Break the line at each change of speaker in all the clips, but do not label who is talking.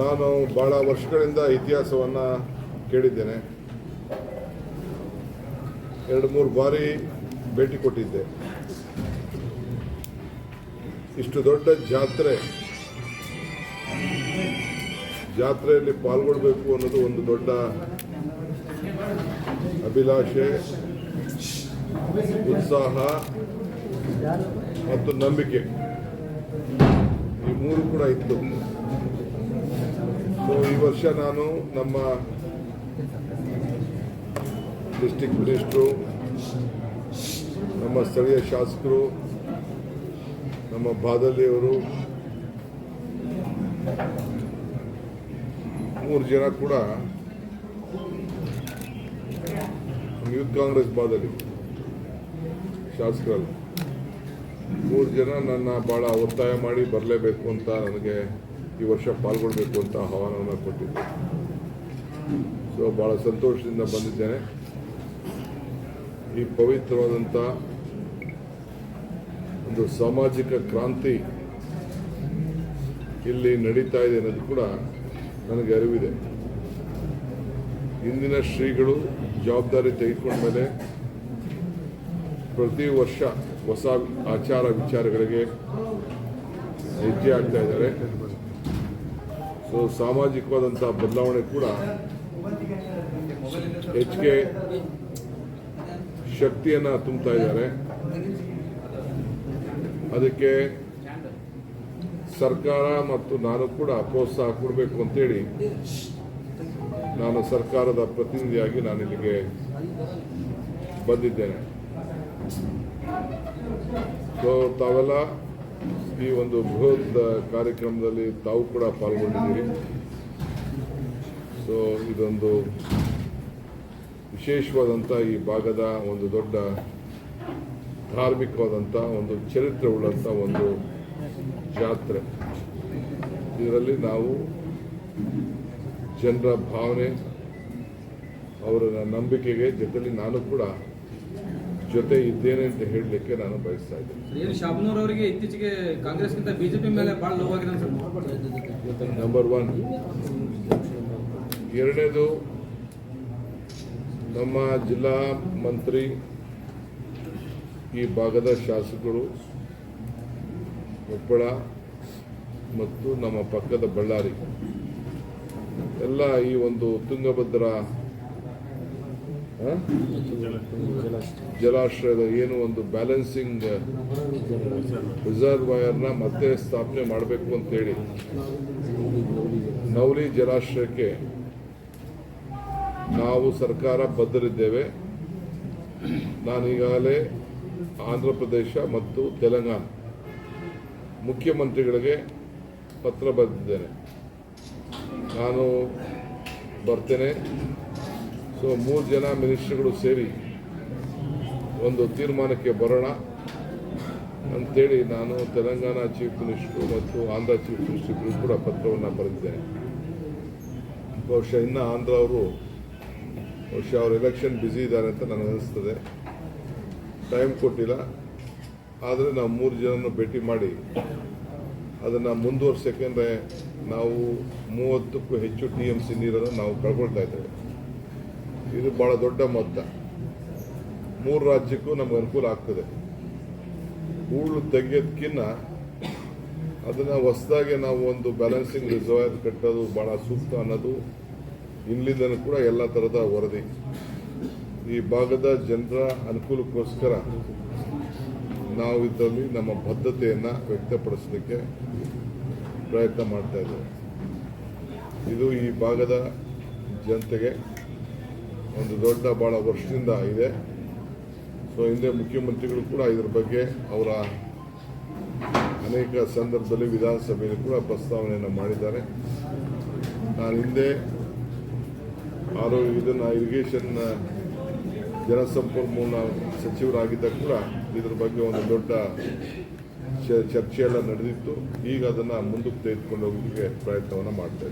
ನಾನು ಭಾಳ ವರ್ಷಗಳಿಂದ ಇತಿಹಾಸವನ್ನು ಕೇಳಿದ್ದೇನೆ. ಎರಡು ಮೂರು ಬಾರಿ ಭೇಟಿ ಕೊಟ್ಟಿದ್ದೆ. ಇಷ್ಟು ದೊಡ್ಡ ಜಾತ್ರೆ, ಜಾತ್ರೆಯಲ್ಲಿ ಪಾಲ್ಗೊಳ್ಬೇಕು ಅನ್ನೋದು ಒಂದು ದೊಡ್ಡ ಅಭಿಲಾಷೆ, ಉತ್ಸಾಹ ಮತ್ತು ನಂಬಿಕೆ. ಮೂರು ಕೂಡ ಇತ್ತು. ಸೊ ಈ ವರ್ಷ ನಾನು ನಮ್ಮ ಡಿಸ್ಟಿಕ್ ಮಿನಿಸ್ಟ್ರು ನಮ್ಮ ಸ್ಥಳೀಯ ಶಾಸಕರು, ನಮ್ಮ ಬಾದಲಿಯವರು ಮೂರು ಜನ ಕೂಡ ಯೂತ್ ಕಾಂಗ್ರೆಸ್ ಬಾದಲಿ ಶಾಸಕರಲ್ಲ. ಮೂರು ಜನ ನನ್ನ ಭಾಳ ಒತ್ತಾಯ ಮಾಡಿ ಬರಲೇಬೇಕು ಅಂತ ನನಗೆ ಈ ವರ್ಷ ಪಾಲ್ಗೊಳ್ಬೇಕು ಅಂತ ಆಹ್ವಾನವನ್ನು ಕೊಟ್ಟಿದ್ದೆ. ಸೊ ಭಾಳ ಸಂತೋಷದಿಂದ ಬಂದಿದ್ದೇನೆ. ಈ ಪವಿತ್ರವಾದಂಥ ಒಂದು ಸಾಮಾಜಿಕ ಕ್ರಾಂತಿ ಇಲ್ಲಿ ನಡೀತಾ ಇದೆ ಅನ್ನೋದು ಕೂಡ ನನಗೆ ಅರಿವಿದೆ. ಇಂದಿನ ಶ್ರೀಗಳು ಜವಾಬ್ದಾರಿ ತೆಗೆದುಕೊಂಡ ಮೇಲೆ ಪ್ರತಿ ವರ್ಷ ಹೊಸ ಆಚಾರ ವಿಚಾರಗಳಿಗೆ ಹೆಜ್ಜೆ ಆಗ್ತಾ ಇದ್ದಾರೆ. ಸೊ ಸಾಮಾಜಿಕವಾದಂಥ ಬದಲಾವಣೆ ಕೂಡ ಹೆಚ್ಚಿಗೆ ಶಕ್ತಿಯನ್ನು ತುಂಬುತ್ತಾ ಇದ್ದಾರೆ. ಅದಕ್ಕೆ ಸರ್ಕಾರ ಮತ್ತು ನಾನು ಕೂಡ ಪ್ರೋತ್ಸಾಹ ಕೊಡಬೇಕು ಅಂತೇಳಿ ನಾನು ಸರ್ಕಾರದ ಪ್ರತಿನಿಧಿಯಾಗಿ ನಾನು ಇಲ್ಲಿಗೆ ಬಂದಿದ್ದೇನೆ. ಸೊ ತಾವೆಲ್ಲ ಈ ಒಂದು ಬೃಹತ್ ಕಾರ್ಯಕ್ರಮದಲ್ಲಿ ತಾವು ಕೂಡ ಪಾಲ್ಗೊಂಡಿದ್ದೀರಿ. ಸೊ ಇದೊಂದು ವಿಶೇಷವಾದಂಥ ಈ ಭಾಗದ ಒಂದು ದೊಡ್ಡ ಧಾರ್ಮಿಕವಾದಂಥ ಒಂದು ಚರಿತ್ರೆ ಉಳ್ಳಂಥ ಒಂದು ಜಾತ್ರೆ. ಇದರಲ್ಲಿ ನಾವು ಜನರ ಭಾವನೆ, ಅವರ ನಂಬಿಕೆಗೆ ಜೊತೆಲಿ ನಾನು ಕೂಡ ಜೊತೆ ಇದ್ದೇನೆ ಅಂತ ಹೇಳಲಿಕ್ಕೆ ನಾನು ಬಯಸ್ತಾ ಇದ್ದೇನೆ.
ಶಾಬನೂರ್ ಅವರಿಗೆ ಇತ್ತೀಚೆಗೆ ಕಾಂಗ್ರೆಸ್ಗಿಂತ ಬಿಜೆಪಿ ಮೇಲೆ ಆಗಿದೆ ಅನ್ಸುತ್ತೆ
ನಂಬರ್ ಒನ್ ಎರಡನೇದು ನಮ್ಮ ಜಿಲ್ಲಾ ಮಂತ್ರಿ ಈ ಭಾಗದ ಶಾಸಕರು ಕೊಪ್ಪಳ ಮತ್ತು ನಮ್ಮ ಪಕ್ಕದ ಬಳ್ಳಾರಿ. ಎಲ್ಲ ಈ ಒಂದು ತುಂಗಭದ್ರಾ? ಜಲಾಶಯದ ಏನು ಒಂದು ಬ್ಯಾಲೆನ್ಸಿಂಗ್ ರಿಸರ್ವಾಯರ್ನ ಮತ್ತೆ ಸ್ಥಾಪನೆ ಮಾಡಬೇಕು ಅಂತೇಳಿ. ನವಲಿ ಜಲಾಶಯಕ್ಕೆ ನಾವು ಸರ್ಕಾರ ಬದ್ಧರಿದ್ದೇವೆ. ನಾನೀಗಾಗಲೇ ಆಂಧ್ರ ಪ್ರದೇಶ ಮತ್ತು ತೆಲಂಗಾಣ ಮುಖ್ಯಮಂತ್ರಿಗಳಿಗೆ ಪತ್ರ ಬರೆದಿದ್ದೇನೆ. ನಾನು ಬರ್ತೇನೆ. ಸೊ ಮೂರು ಜನ ಮಿನಿಸ್ಟ್ರಿಗಳು ಸೇರಿ ಒಂದು ತೀರ್ಮಾನಕ್ಕೆ ಬರೋಣ ಅಂಥೇಳಿ ನಾನು ತೆಲಂಗಾಣ ಚೀಫ್ ಮಿನಿಸ್ಟ್ರು ಮತ್ತು ಆಂಧ್ರ ಚೀಫ್ ಮಿನಿಸ್ಟ್ರಿಗೂ ಕೂಡ ಪತ್ರವನ್ನು ಬರೆದಿದ್ದೇನೆ. ಬಹುಶಃ ಇನ್ನು ಆಂಧ್ರ ಅವರು, ಬಹುಶಃ ಅವರು ಎಲೆಕ್ಷನ್ ಬ್ಯುಸಿ ಇದ್ದಾರೆ ಅಂತ ನನಗೆ ಅನಿಸ್ತದೆ. ಟೈಮ್ ಕೊಟ್ಟಿಲ್ಲ. ಆದರೆ ನಾವು ಮೂರು ಜನನ ಭೇಟಿ ಮಾಡಿ ಅದನ್ನು ಮುಂದುವರ್ಸೋಕೆಂದರೆ ನಾವು ಮೂವತ್ತಕ್ಕೂ ಹೆಚ್ಚು ಟಿ ಎಂ ಸಿ ನೀರನ್ನು ನಾವು ಕಳ್ಕೊಳ್ತಾ ಇದ್ದೇವೆ. ಇದು ಭಾಳ ದೊಡ್ಡ ಮೊತ್ತ. ಮೂರು ರಾಜ್ಯಕ್ಕೂ ನಮ್ಗೆ ಅನುಕೂಲ ಆಗ್ತದೆ. ಹೂಳು ತೆಗೆಯೋದಕ್ಕಿನ್ನ ಅದನ್ನು ಹೊಸದಾಗಿ ನಾವು ಒಂದು ಬ್ಯಾಲೆನ್ಸಿಂಗ್ ರಿಸರ್ವ್ ಕಟ್ಟೋದು ಭಾಳ ಸೂಕ್ತ ಅನ್ನೋದು ಇಲ್ಲಿಂದನೂ ಕೂಡ ಎಲ್ಲ ಥರದ ವರದಿ. ಈ ಭಾಗದ ಜನರ ಅನುಕೂಲಕ್ಕೋಸ್ಕರ ನಾವು ಇದರಲ್ಲಿ ನಮ್ಮ ಬದ್ಧತೆಯನ್ನು ವ್ಯಕ್ತಪಡಿಸಲಿಕ್ಕೆ ಪ್ರಯತ್ನ ಮಾಡ್ತಾ ಇದ್ದೇವೆ. ಇದು ಈ ಭಾಗದ ಜನತೆಗೆ ಒಂದು ದೊಡ್ಡ ಭಾಳ ವರ್ಷದಿಂದ ಇದೆ. ಸೊ ಹಿಂದೆ ಮುಖ್ಯಮಂತ್ರಿಗಳು ಕೂಡ ಇದರ ಬಗ್ಗೆ ಅವರ ಅನೇಕ ಸಂದರ್ಭದಲ್ಲಿ ವಿಧಾನಸಭೆಯಲ್ಲಿ ಕೂಡ ಪ್ರಸ್ತಾವನೆಯನ್ನು ಮಾಡಿದ್ದಾರೆ. ನಾನು ಹಿಂದೆ ಆರೋಗ್ಯ ಇದನ್ನು ಇರಿಗೇಷನ್ ಜನಸಂಪನ್ಮೂಲ ಸಚಿವರಾಗಿದ್ದಾಗ ಕೂಡ ಇದರ ಬಗ್ಗೆ ಒಂದು ದೊಡ್ಡ ಚ- ಎಲ್ಲ ನಡೆದಿತ್ತು. ಈಗ ಅದನ್ನು ಮುಂದಕ್ಕೆ ತೆಗೆದುಕೊಂಡು ಹೋಗೋದಕ್ಕೆ ಪ್ರಯತ್ನವನ್ನು ಮಾಡ್ತಾ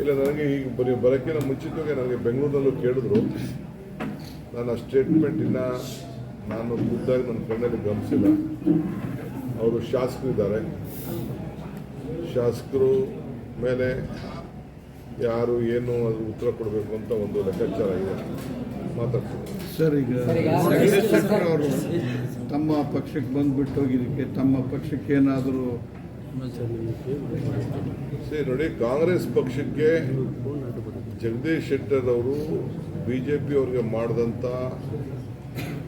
ಇಲ್ಲ, ನನಗೆ ಈಗ ಬರೀ ಬರೋಕ್ಕಿಂತ ಮುಂಚಿತವಾಗಿ ನನಗೆ ಬೆಂಗಳೂರಿನಲ್ಲೂ ಕೇಳಿದ್ರು. ನಾನು ಆ ಸ್ಟೇಟ್ಮೆಂಟ್ ಇನ್ನ ನಾನು ಖುದ್ದಾಗಿ ನನ್ನ ಕಣ್ಣಲ್ಲಿ ಗಮನಿಸಿಲ್ಲ. ಅವರು ಶಾಸಕರಿದ್ದಾರೆ. ಶಾಸಕರು ಮೇಲೆ ಯಾರು ಏನು ಅದು ಉತ್ತರ ಕೊಡಬೇಕು ಅಂತ ಒಂದು ಲೆಕ್ಕಾಚಾರ ಇದೆ. ಮಾತಾಡ್ತೀನಿ.
ಸರ್ ಈಗ ಜಗದೀಶ್ ಶೆಟ್ಟರ್ ಅವರು ತಮ್ಮ ಪಕ್ಷಕ್ಕೆ ಬಂದ್ಬಿಟ್ಟು ಹೋಗಿದ್ದಕ್ಕೆ ತಮ್ಮ ಪಕ್ಷಕ್ಕೆ ಏನಾದರೂ
ಸರಿ ನೋಡಿ ಕಾಂಗ್ರೆಸ್ ಪಕ್ಷಕ್ಕೆ ಜಗದೀಶ್ ಶೆಟ್ಟರ್ ಅವರು ಬಿ ಜೆ ಪಿ ಅವ್ರಿಗೆ ಮಾಡಿದಂಥ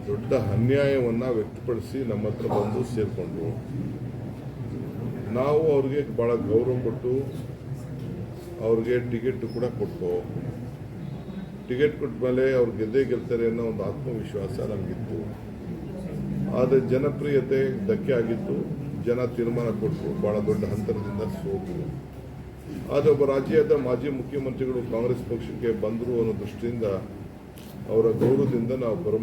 ದೊಡ್ಡ ಅನ್ಯಾಯವನ್ನು ವ್ಯಕ್ತಪಡಿಸಿ ನಮ್ಮ ಹತ್ರ ಬಂದು ಸೇರಿಕೊಂಡ್ರು. ನಾವು ಅವ್ರಿಗೆ ಭಾಳ ಗೌರವ ಕೊಟ್ಟು ಅವ್ರಿಗೆ ಟಿಕೆಟ್ ಕೂಡ ಕೊಟ್ಟು ಟಿಕೆಟ್ ಕೊಟ್ಟಮೇಲೆ ಅವ್ರು ಗೆದ್ದೇ ಗೆಲ್ತಾರೆ ಅನ್ನೋ ಒಂದು ಆತ್ಮವಿಶ್ವಾಸ ನಮಗಿತ್ತು. ಆದರೆ ಜನಪ್ರಿಯತೆ ಧಕ್ಕೆ ಆಗಿತ್ತು. ಜನ ತೀರ್ಮಾನ ಕೊಟ್ಟರು ಭಾಳ ದೊಡ್ಡ ಹಂತರದಿಂದ ಸೋತರು ಆದರೆ ಒಬ್ಬ ರಾಜ್ಯದ ಮಾಜಿ ಮುಖ್ಯಮಂತ್ರಿಗಳು ಕಾಂಗ್ರೆಸ್ ಪಕ್ಷಕ್ಕೆ ಬಂದರು ಅನ್ನೋ ದೃಷ್ಟಿಯಿಂದ ಅವರ ಗೌರವದಿಂದ ನಾವು ಬರ